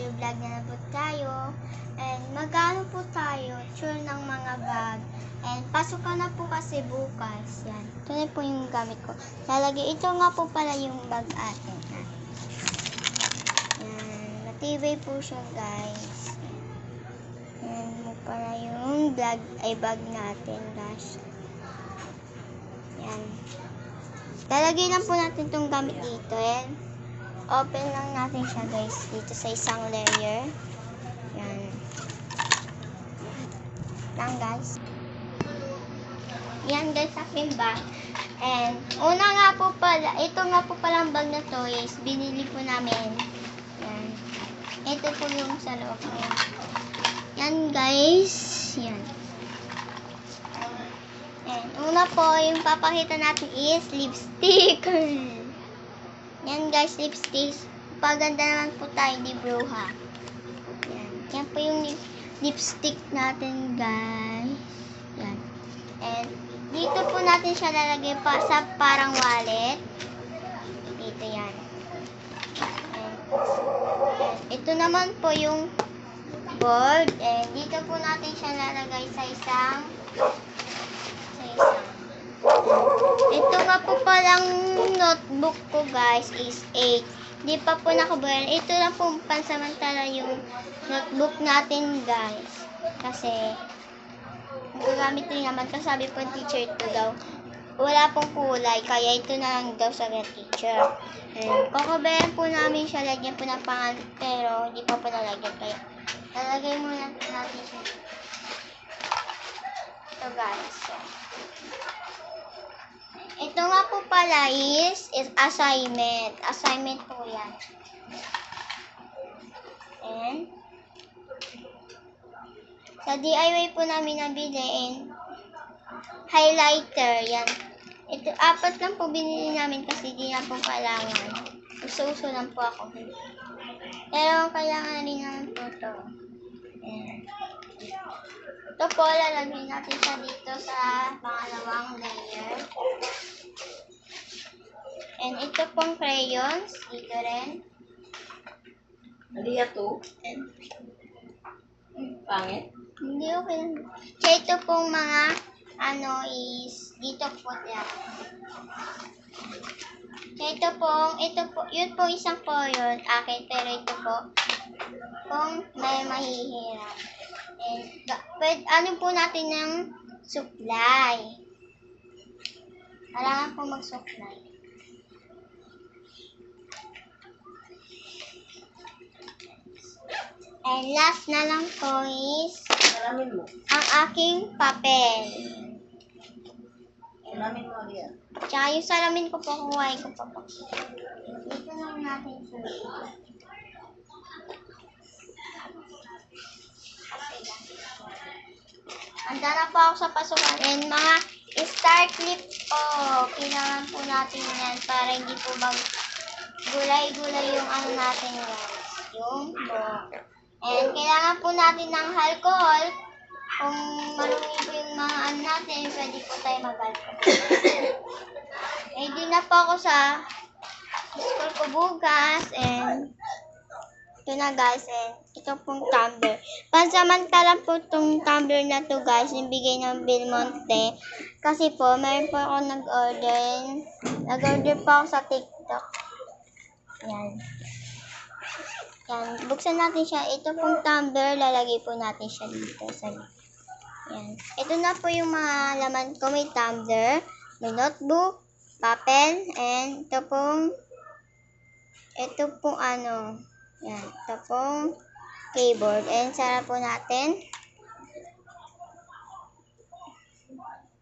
another vlog na na po tayo. And magano po tayo, tour ng mga bag. And pasok ka na po kasi bukas. Yan. Ito na po yung gamit ko. Lalagay, ito nga po pala yung bag atin. Yan. Matibay po siya guys. Yan mo pala yung vlog, ay bag natin guys. Yan. Lalagay lang po natin itong gamit dito. And open lang natin siya guys dito sa isang layer. Yan. Lang guys. Yan guys aking bag. And una nga po pala, ito nga po palang bag na to is binili po namin. Yan. Ito po yung sa loob niya. Yan guys. Yan. And una po, yung papakita natin is lipstick. Yan guys, lipstick. Paganda naman po tayo ni Bruha. Yan. Yan po yung lip- lipstick natin guys. Yan. And dito po natin siya lalagay pa sa parang wallet. Dito yan. And, and ito naman po yung board. And dito po natin siya lalagay sa isang sa isang ito nga po palang notebook ko guys is 8. Di pa po nakabayan. Ito lang po pansamantala yung notebook natin guys. Kasi magagamit din naman. Kasi sabi po ng teacher ito daw. Wala pong kulay. Kaya ito na lang daw sa teacher. And kakabayan po namin siya. Lagyan po ng pangalan. Pero hindi pa po nalagyan. Kaya lalagay muna natin siya. Ito guys. Ito nga po pala is, is assignment. Assignment po yan. And, sa DIY po namin nabili and highlighter. Yan. Ito, apat lang po binili namin kasi di na po kailangan. Uso-uso lang po ako. Pero kailangan rin naman po ito. Ito po, lalagyan natin siya dito sa pangalawang layer. And ito pong crayons, dito rin. Aliya to. And, Pangit. hindi okay. Kaya ito pong mga, ano, is, dito po yan. Kaya ito pong, ito po, yun po isang po yun, akin, pero ito po, kung may mahihirap. And, pwede, ano po natin ng supply. Kailangan po mag-supply. And last na lang po is ang aking papel. Alamin mo Aliya. Tsaka yung salamin ko po, kuhain ko pa po. Dito lang natin siya. Handa na po ako sa pasukan. And mga star clip po. Kailangan po natin yan para hindi po mag gulay-gulay yung ano natin guys. Yung buhok. And kailangan po natin ng alcohol. Kung marumi po yung mga ano natin, pwede po tayo mag-alcohol. Eh, di na po ako sa school ko bukas. And ito na guys. And ito pong tumbler. Pansamantala po itong tumbler na to guys. Yung bigay ng Belmonte. Kasi po, mayroon po ako nag-order. Nag-order po ako sa TikTok. Yan. Yan. Buksan natin siya. Ito pong tumbler. Lalagay po natin siya dito sa yan. Ito na po yung mga laman ko. May tumbler, may notebook, papel, and ito pong, ito pong ano, yan, ito pong keyboard. And sarap po natin.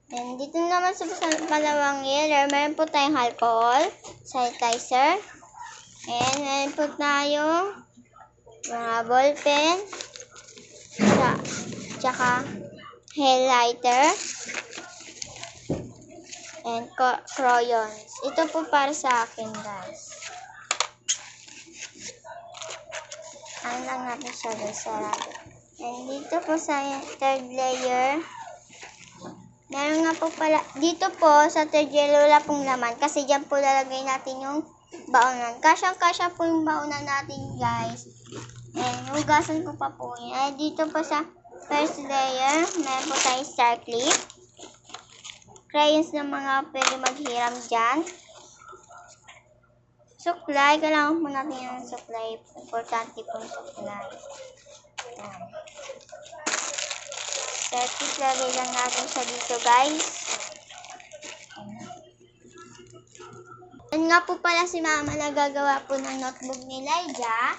And dito naman sa palawang year, meron po tayong alcohol, sanitizer, and meron po tayong mga ballpen, sa, tsaka highlighter, and crayons. Ito po para sa akin, guys. Ano lang natin siya guys, sarado. And dito po sa third layer, meron nga po pala, dito po sa third layer wala pong laman kasi dyan po lalagay natin yung baonan. Kasyang-kasya po yung baonan natin guys. And hugasan ko pa po yan. Dito po sa first layer, meron po tayo star clip. Crayons ng mga pwede maghiram dyan. Suklay, kailangan po natin yung suklay. Importante po yung suklay. Yan. Star clip, lagay lang natin siya dito guys. Yan nga po pala si Mama nagagawa po ng notebook ni Elijah.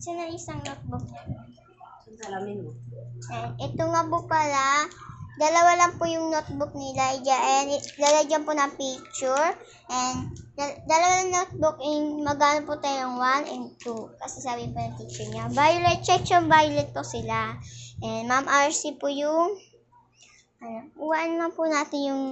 Na isang notebook niya? Sa salamin mo. And ito nga po pala, dalawa lang po yung notebook ni Elijah and it- lalagyan po ng picture. And dal- dalawa lang notebook and magano po tayong 1 and 2. Kasi sabi po ng teacher niya. Violet, section violet po sila. And Ma'am RC po yung, ano, uwan lang po natin yung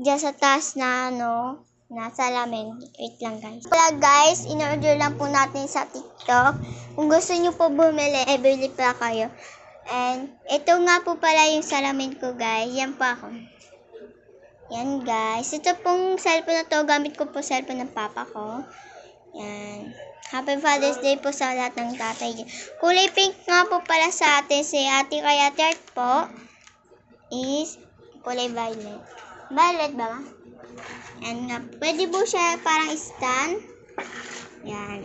dyan sa taas na ano, na salamin. Wait lang guys. Wala guys, in-order lang po natin sa TikTok. Kung gusto nyo po bumili, eh bili pa kayo. And ito nga po pala yung salamin ko guys. Yan pa ako. Yan guys. Ito pong cellphone na to, gamit ko po cellphone ng papa ko. Yan. Happy Father's Day po sa lahat ng tatay. Kulay pink nga po pala sa atin si ate kaya Art po is kulay violet. Violet ba? Yan nga. Pwede po siya parang stand. Yan.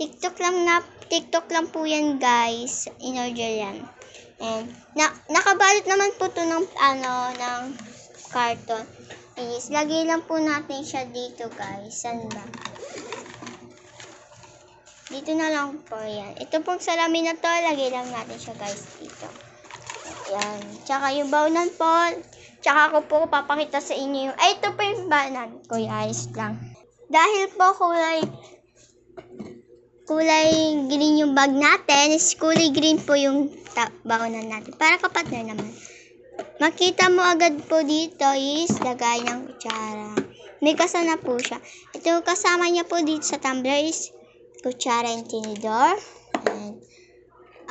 TikTok lang na, TikTok lang po yan guys. In order yan. And, na, nakabalot naman po to ng, ano, ng carton. Is, lagay lang po natin siya dito guys. Saan ba? Dito na lang po yan. Ito pong salamin na to, lagay lang natin siya guys dito. Yan. Tsaka yung baunan po, tsaka ko po papakita sa inyo yung, ay ito po yung baunan ko, ayos lang. Dahil po kulay, kulay green yung bag natin, is kulay green po yung baunan natin. Para kapatner naman. Makita mo agad po dito is lagay ng kutsara. May kasama po siya. Ito kasama niya po dito sa tumbler is kutsara and tinidor. And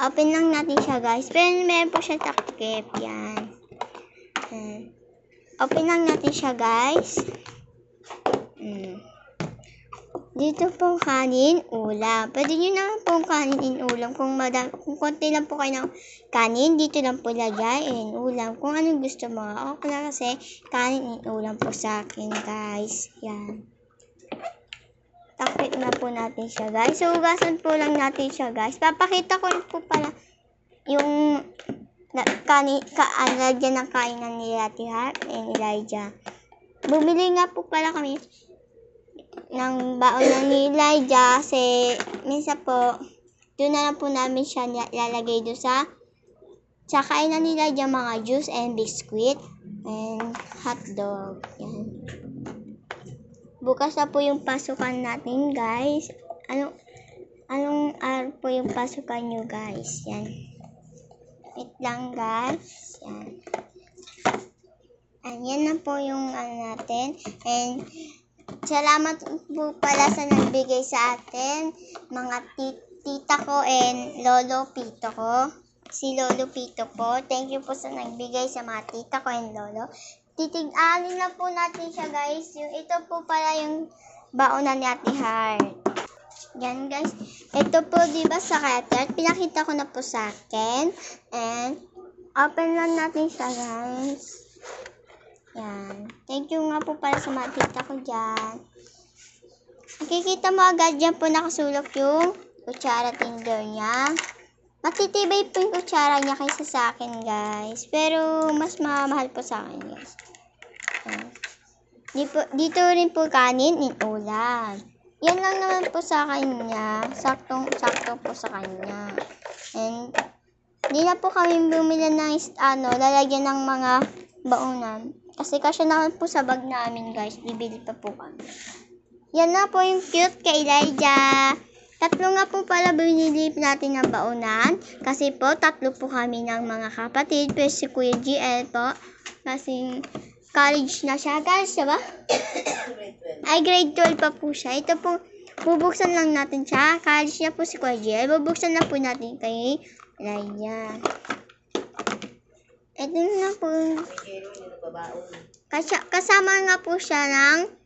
open lang natin siya guys. Pero meron po siya takip. Yan. Open lang natin siya guys. Mm. Dito pong kanin, ulam. Pwede nyo naman pong kanin in ulam. Kung, madam, kung konti lang po kayo ng kanin, dito lang po lagay in ulam. Kung anong gusto mo. Ako na kasi kanin in ulam po sa akin, guys. Yan. Takip na po natin siya, guys. So, hugasan po lang natin siya, guys. Papakita ko po pala yung na, kanin, ka, ano, lagyan ng kainan ni Ate Harp and Elijah. Bumili nga po pala kami ng baon ni Elijah kasi minsan po doon na lang po namin siya lalagay doon sa sa kainan ni Elijah mga juice and biscuit and hot dog. Yan. Bukas na po yung pasukan natin, guys. Anong anong araw po yung pasukan nyo, guys? Yan. Wait lang, guys. Yan. Ayan na po yung ano natin. And Salamat po pala sa nagbigay sa atin, mga ti- tita ko and lolo pito ko. Si lolo pito po. Thank you po sa nagbigay sa mga tita ko and lolo. Titig-alin na po natin siya guys. Yung, ito po pala yung baonan ni Ate Heart. Yan guys. Ito po di ba sa cutter. Pinakita ko na po sa akin. And open lang natin siya guys. Yan. Thank you nga po para sa mga tita ko dyan. Makikita mo agad dyan po nakasulok yung kutsara tinder niya. Matitibay po yung kutsara niya kaysa sa akin, guys. Pero, mas mamahal po sa akin, guys. Yan. Dito rin po kanin in ulam. Yan lang naman po sa kanya. Saktong, sakto po sa kanya. And, di na po kami bumili ng, ano, lalagyan ng mga baunan. Kasi kasya naman po sa bag namin, guys. Bibili pa po kami. Yan na po yung cute kay Elijah. Tatlo nga po pala binili natin ng baunan. Kasi po, tatlo po kami ng mga kapatid. Pero si Kuya GL po. Kasi college na siya. College siya ba? Ay, grade 12 pa po siya. Ito po, bubuksan lang natin siya. College niya po si Kuya GL. Bubuksan na po natin kay Elijah. Ito na po. Kasya, kasama nga po siya ng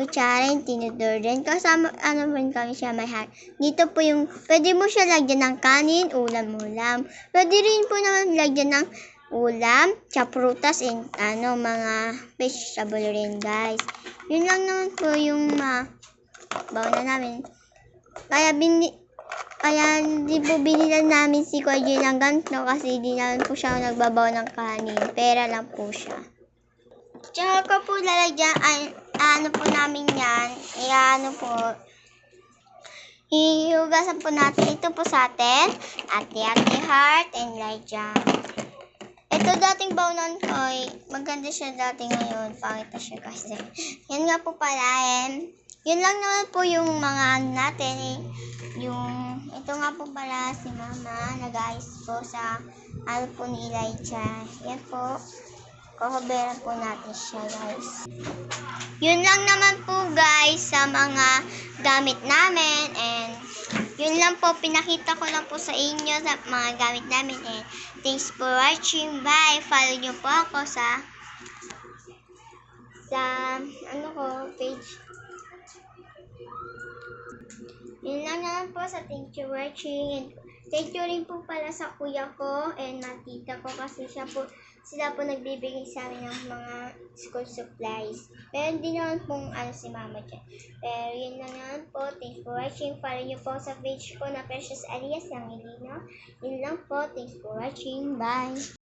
kutsara yung tinidor din. Kasama, ano rin kami siya may heart. Dito po yung, pwede mo siya lagyan ng kanin, ulam-ulam. Pwede rin po naman lagyan ng ulam, chaprutas, and ano, mga vegetable rin, guys. Yun lang naman po yung ma, bawa na namin. Kaya bini, kaya di po binilan namin si Kuya Jay ng ganito kasi di naman po siya nagbabaw ng kanin. Pera lang po siya. Tsaka ko po lalagyan, ay, ano po namin yan, ano po, hihugasan po natin ito po sa atin, ate ate heart and Elijah. Ito dating baunan ko, eh, maganda siya dati ngayon, pangit na siya kasi. Yan nga po pala, eh. Yun lang naman po yung mga ano natin, eh. Yung, ito nga po pala si mama, nag-ayos po sa, ano po ni Elijah. Yan po. Kukuberan po natin siya, guys. Yun lang naman po, guys, sa mga gamit namin. And, yun lang po, pinakita ko lang po sa inyo sa mga gamit namin. And, thanks for watching. Bye! Follow nyo po ako sa, sa, ano ko, page. Yun lang naman po sa thank you watching. And, thank you rin po pala sa kuya ko and matita ko kasi siya po, sila po nagbibigay sa amin ng mga school supplies. Pero hindi naman pong ano si mama dyan. Pero yun lang naman po. Thanks for watching. Follow nyo po sa page ko na Precious Alias ng Ilino. Yun lang po. Thanks for watching. Bye!